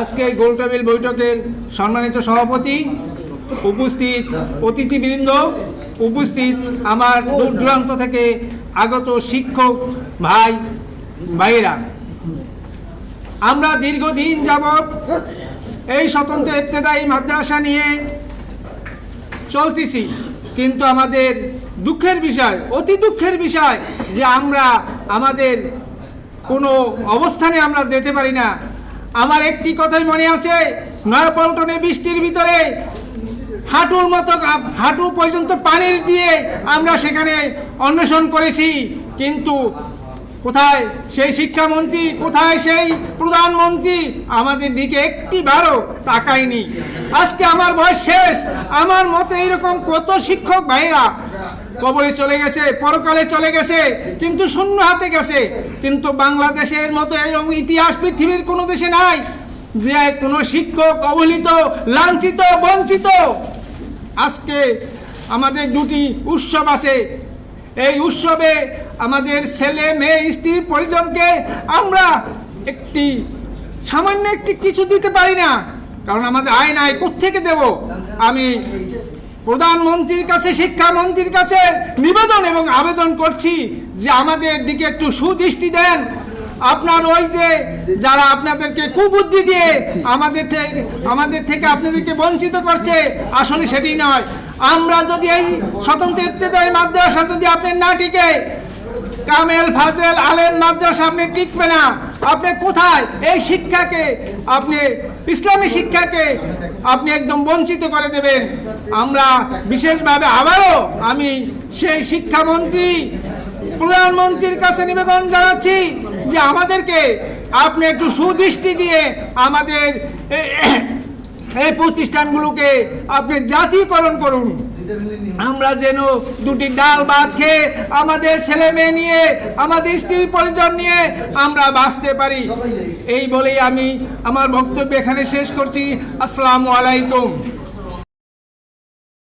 আজকে এই গোলটেবিল বৈঠকের সম্মানিত সভাপতি উপস্থিত অতিথিবৃন্দ, উপস্থিত আমার দূর দূরান্ত থেকে আগত শিক্ষক ভাই, ভাইয়েরা। আমরা দীর্ঘদিন যাবৎ এই স্বতন্ত্র ইবতেদায়ী মাদ্রাসা নিয়ে চলতেছি। কিন্তু আমাদের দুঃখের বিষয়, অতি দুঃখের বিষয় যে আমরা আমাদের কোনো অবস্থানে আমরা যেতে পারি না। আমার একটি কথাই মনে আছে, নয়াপল্টনে বৃষ্টির ভিতরে হাঁটুর মতো হাঁটু পর্যন্ত পানির দিয়ে আমরা সেখানে অন্বেষণ করেছি। কিন্তু কোথায় সেই শিক্ষামন্ত্রী, কোথায় সেই প্রধানমন্ত্রী, আমাদের দিকে একটি বারও তাকায়নি। আজকে আমার বয়স শেষ। আমার মতে এইরকম কত শিক্ষক ভাইরা কবরে চলে গেছে, পরকালে চলে গেছে, কিন্তু শূন্য হাতে গেছে। কিন্তু বাংলাদেশের মতো এরকম ইতিহাস পৃথিবীর কোনো দেশে নাই যে কোনো শিক্ষক অবহেলিত, লাঞ্ছিত, বঞ্চিত। আজকে আমাদের দুটি উৎসব আছে। এই উৎসবে আমাদের ছেলে, মেয়ে, স্ত্রী পরিজনকে আমরা একটি সামান্য একটি কিছু দিতে পারি না। কারণ আমাদের আয় নাই, কোত্থেকে দেব? আমি প্রধানমন্ত্রীর কাছে, শিক্ষামন্ত্রীর কাছে নিবেদন এবং আবেদন করছি যে আমাদের দিকে একটু সুদৃষ্টি দেন। আপনার ওই যে যারা আপনাদেরকে কুবুদ্ধি দিয়ে আমাদের আমাদের থেকে আপনাদেরকে বঞ্চিত করছে, আসলে সেটি নয়। আমরা যদি এই স্বতন্ত্র ইবতেদায়ী মাদ্রাসা যদি আপনি না টিকে, কামেল, ফাজেল, আলেম মাদ্রাসা আপনি টিকবে না। আপনি কোথায়? এই শিক্ষাকে আপনি, ইসলামী শিক্ষাকে আপনি একদম বঞ্চিত করে দেবেন। আমরা বিশেষভাবে আবারও আমি সেই শিক্ষামন্ত্রী, প্রধানমন্ত্রীর কাছে নিবেদন জানাচ্ছি যে আমাদেরকে আপনি একটু সুদৃষ্টি দিয়ে আমাদের এই প্রতিষ্ঠানগুলোকে আপনি জাতীয়করণ করুন। আমরা যেন দুটি ডাল ভাত খেয়ে আমাদের ছেলে মেয়ে নিয়ে, আমাদের স্ত্রী পরিজন নিয়ে আমরা বাঁচতে পারি। এই বলেই আমি আমার বক্তব্য এখানে শেষ করছি। আসসালামু আলাইকুম।